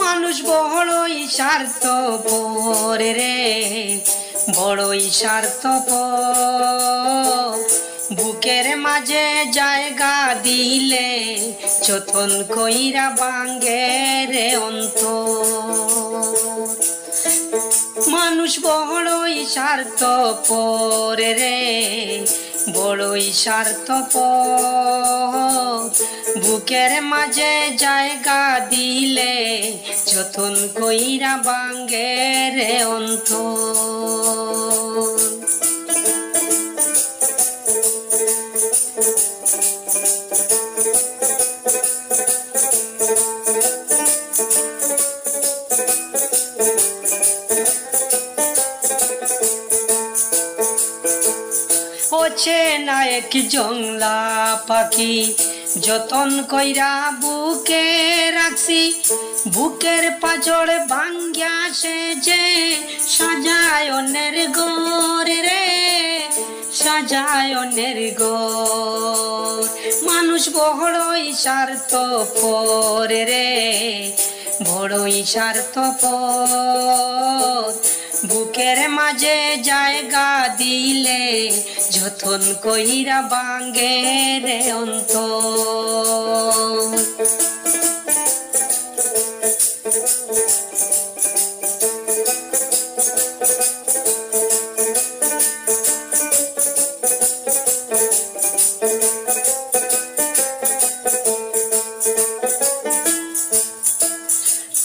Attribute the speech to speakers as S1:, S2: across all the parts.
S1: মানুষ বড়ই স্বার্থ রে, বড়ই স্বার্থ বুকের মাঝে জায়গা দিলে চতন কইরা বাঙ্গে রে অন্ত মানুষ বড়ই স্বার্থ পরে রে, বড়ই স্বার্থ বুকের মাঝে জায়গা দিলে যতন কইরা বাঙ্গে রে অন্ত হচ্ছে না এক জংলা পাখি। যতন কইরা বুকে রাখছি, বুকের পাজর ভাঙ্গিয়া সে যে সাজায় গোরে রে সাজায় অন্যের গোর মানুষ বড়ই স্বার্থ পরে রে, বড়ই স্বার্থ বুকের মাঝে জায়গা দিলে যতন কইরা বাঙ্গে রে অন্ত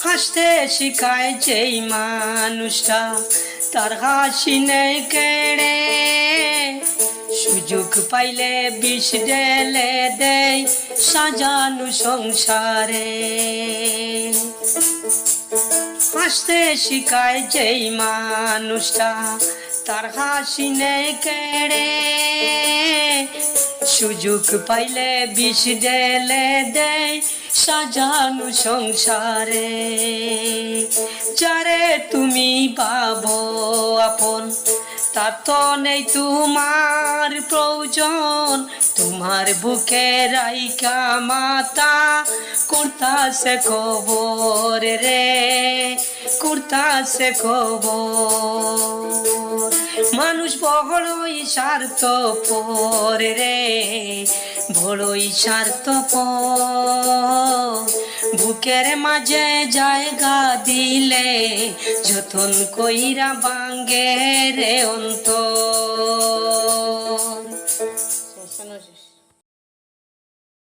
S1: হাসতে শিখায় যেই মানুষটা তার হাসি নেই কেড়ে সুযোগ পাইলে বিষ ঢেলে দেয় সাজানো সংসারে হাসতে শিখায় যেই মানুষটা তার হাসি নেই কেড়ে সুযোগ পাইলে বিষ ঢেলে দেয় সাজানো সংসারে যারে পাব আপন। তার তো নেই তোমার প্রয়োজন। তোমার বুকে রাইকা মাতা কুর্তা সে খবর রে কুর্তা সে খবর মানুষ বড়ই স্বার্থ পরে রে, বড়ই স্বার্থ বুকের মাঝে জায়গা দিলে যতন কইরা বাঙ্গে রে অন্ত